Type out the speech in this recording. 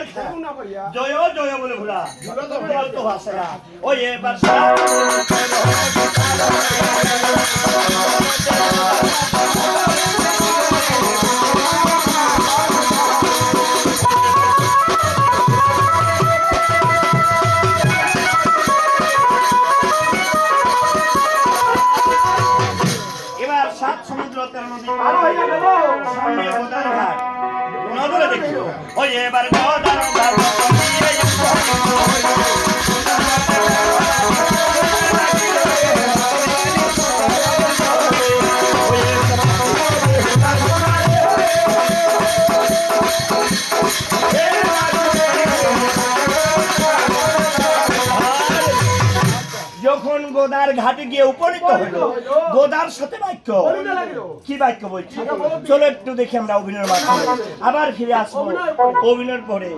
ভাইয়া। জয় জয় বলে ঘোরা তো ভাসে না এবার সাত এবার সাত সমুদ্র তেরো নদী। আর সামনে ঘাট দেখিও ওই এবার গোদার যখন গোদার ঘাটে গিয়ে উপনীত হলো গোদার সাথে বাক্য। কি বাক্য বলছি? চলো একটু দেখি আমরা অভিনয়ের মাধ্যমে। আবার ফিরে আসব অভিনয়ের পরে।